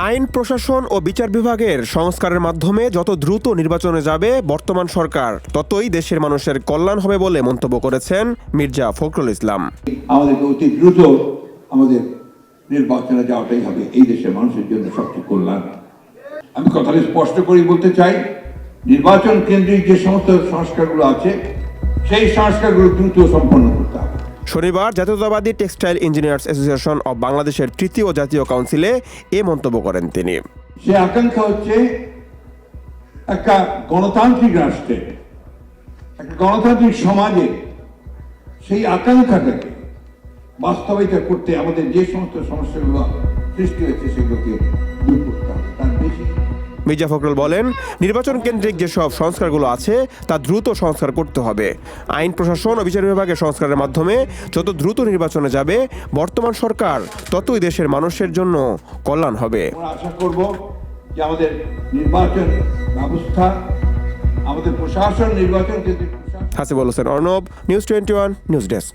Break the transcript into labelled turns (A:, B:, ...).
A: আইন, প্রশাসন ও বিচার বিভাগের সংস্কারের মাধ্যমে যত দ্রুত নির্বাচনে যাবে বর্তমান সরকার, ততই দেশের মানুষের কল্যাণ হবে বলে মন্তব্য করেছেন মির্জা ফখরুল ইসলাম।
B: অতি দ্রুত আমাদের নির্বাচনে যাওয়াটাই হবে। এই দেশের মানুষের জন্য সবচেয়ে কল্যাণ। আমি কথাটা স্পষ্ট করে বলতে চাই, নির্বাচন কেন্দ্রিক যে সমস্ত সংস্কারগুলো আছে, সেই সংস্কারগুলো দ্রুত সম্পন্ন করতে
A: শনিবার জাতীয়তাবাদী টেক্সটাইল ইঞ্জিনিয়ার্স অ্যাসোসিয়েশন অব বাংলাদেশের তৃতীয় জাতীয় কাউন্সিলে এ মন্তব্য করেন তিনি।
B: সে আকাঙ্ক্ষা হচ্ছে একটা গণতান্ত্রিক রাষ্ট্রে, একটা গণতান্ত্রিক সমাজে সেই আকাঙ্ক্ষাটাকে বাস্তবায়িত করতে আমাদের যে সমস্ত সমস্যাগুলো সৃষ্টি হয়েছে সেগুলোকে দূর করতে হবে, তার বেশি
A: মির্জা ফখরুল বলেন নির্বাচন কেন্দ্রিক যেসব সংস্কারগুলো আছে তা দ্রুত সংস্কার করতে হবে। আইন প্রশাসন ও বিচার বিভাগের সংস্কারের মাধ্যমে যত দ্রুত নির্বাচনে যাবে বর্তমান সরকার ততই দেশের মানুষের জন্য কল্যাণ হবে।
B: আশা করব যে আমাদের নির্বাচন ব্যবস্থা আমাদের প্রশাসন নির্বাচন
A: Hasibul Hossain Arnab news twenty one news desk.